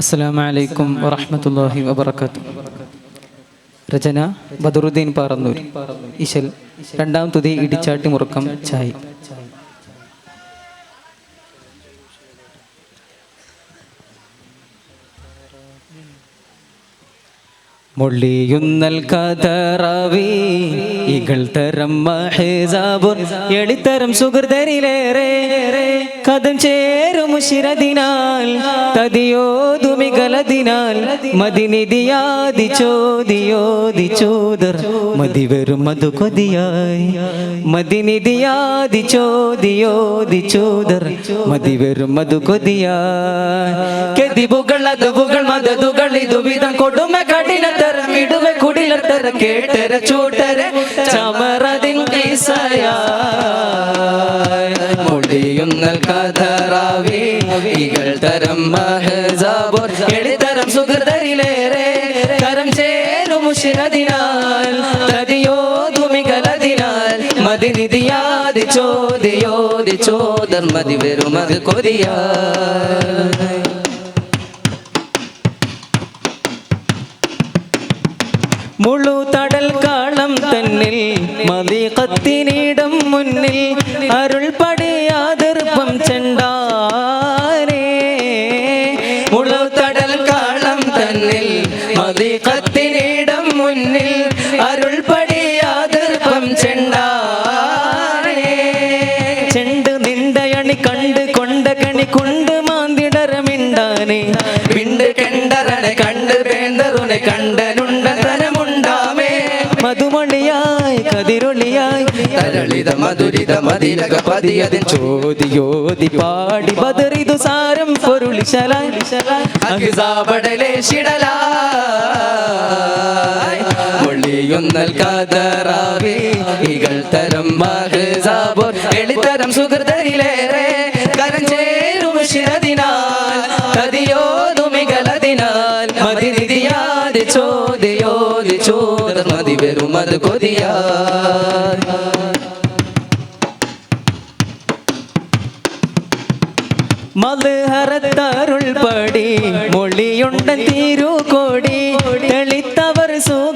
അസ്സലാമു വലൈക്കും വറഹ്മത്തുള്ളാഹി വബർക്കാത്തു രചന ബദറുദ്ദീൻ പാറന്നൂർ. ഇശൽ രണ്ടാം തുതി ഇടിച്ചാട്ടി മുറുക്കം ചായ്. മൊള്ളിയുന്നൽ കതറവി ഇകൾ തരം മഹേസാബുർ എളിത്തരം സുഹൃതരിലേറെ കഥം ചേരും ശിരതിനാൽ തതിയോതുമികലതിനാൽ മതിനിധിയാതി ചോദിയോതി ചോദർ മതി വെറും മധു കൊതിയായി മതിനിധിയാതി ചോദിയോതി ചോദർ മതി വെറും മധു കൊതിയായി. കെതിബുകൾ അതുബുകൾ മതതുകൾ ഇതുവിധം കൊടുമ കഠിനത്തരം കുടില കുടിലത്തര കേട്ടര ചൂട്ടര ചമറതിൻ കൈസയായി മുടിയുന്നൽ കഥറാവി ഇകൾ തരം മഹജാബോർ എളിത്തരം സുഹൃതരിലേറെ കരം ചേരും മുഷിരതിനാൽ തതിയോതുമികലതിനാൽ മതിനിധിയാതി ചോദിയോതി ചോദർ മതി വെറുമത് അത് മുഴു തടൽ കാളം തന്നിൽ മതികത്തിനിടം മുന്നിൽ അരുൾ പടിയാതിർപ്പം ചെണ്ടാരേ മുഴു തടൽ കാളം തന്നിൽ മതികത്തിനിടം മുന്നിൽ അരുൾ പടിയാതിർപ്പം ചെണ്ടാരേ ചെണ്ട് നിണ്ടയണി കണ്ട് കൊണ്ട കണി കൊണ്ട് മാന്തിടരമിണ്ടാനെ. കതിരൊളിയായി തരളിത മധുരിത ചോദിയോതി പാടി സാരം പൊരുളിശലായി. അഹിസാബടലെ ശിടലായി. സുഹൃതരിലേറെ കരം ചേരും ചോദ മതി വെറും അത് കൊതിയാ മധുഹരത്തരുൾ പടി മൊഴിയുണ്ടൻ തീരുകോടി തെളിത്തവർ സുഹൃതം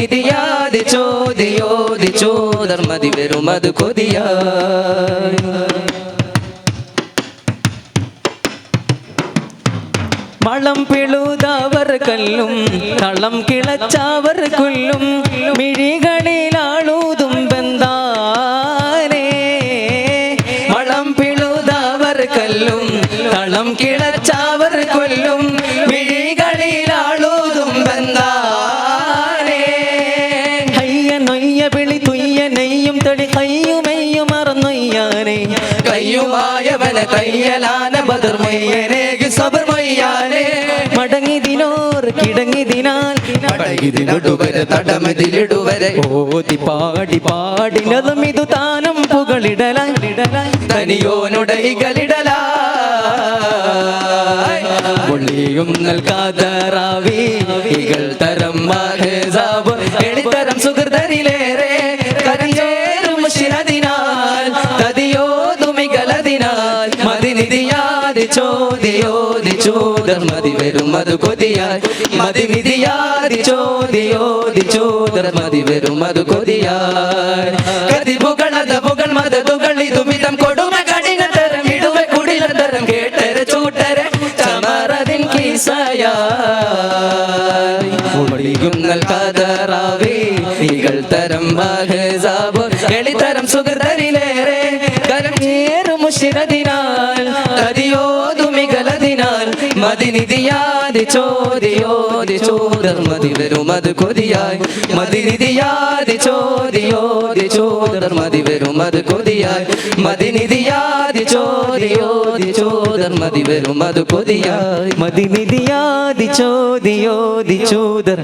മതിനിധിയാതി ചോദിയോതി ചോദർ മതി വെറും അത് കൊതിയാ. വളം പിഴുതവർ കല്ലും തളം കിളച്ചവർ കൊല്ലും മിഴികളിലാളൂതും ബന്ധാനേ. വളം പിഴുതവർ കല്ലും തളം കിളച്ചവർ വിളി തുയ്യ നെയ്യും തെളി കയ്യുമെയ്യും മറന്നൊയ്യാനേ. കയ്യുമായവന കയ്യലാന ബദർമയ്യനേകി സബർമയ്യാനെ മടങ്ങിതിനോർ കിടങ്ങിതിനാൽ മടങ്ങിതിനടുവരെ തടമതിലിടുവരെ. ഓതി പാടി പാടിനതും ഇതു താനും പുകളിടലായി. തനിയോനുടൈകളിടലായി ഒളിയും നൽകാതറാവി ഇകൾ തരം മഹസാബ് മതി വെറും മതി വിധിയാതി ചോദിയോതി ചോദർ മതി വെറും അത് കൊതിയായി കതിപുകൾ അതപുകൾ മതതുകൾ ഇതുമിതം കൊടുമ കഠിനതരം ഇടുവ കുടിലതരം കേട്ടര ചൂട്ടര ചമറതിൻ കീസയായി ഒളിയും കതറാവി ഇകൾ തരം മഹസാബ് എളിതരം സുഹൃതരിലേറെ കരം മുഷിറതിനാൽ അതിയോതുമികലതിനാൽ മതിനിധിയാതി ചോദിയോതി ചോദർ മതി വരും അത് കൊതിയായി. മതിനിധിയാതി ചോദിയോതി ചോദർ മതി വരും അത് കൊതിയായി. മതിനിധിയാതി ചോദിയോതി ചോദർ മതി വരും അത് കൊതിയായി. മതിനിധിയാതി ചോദിയോതി ചോദർ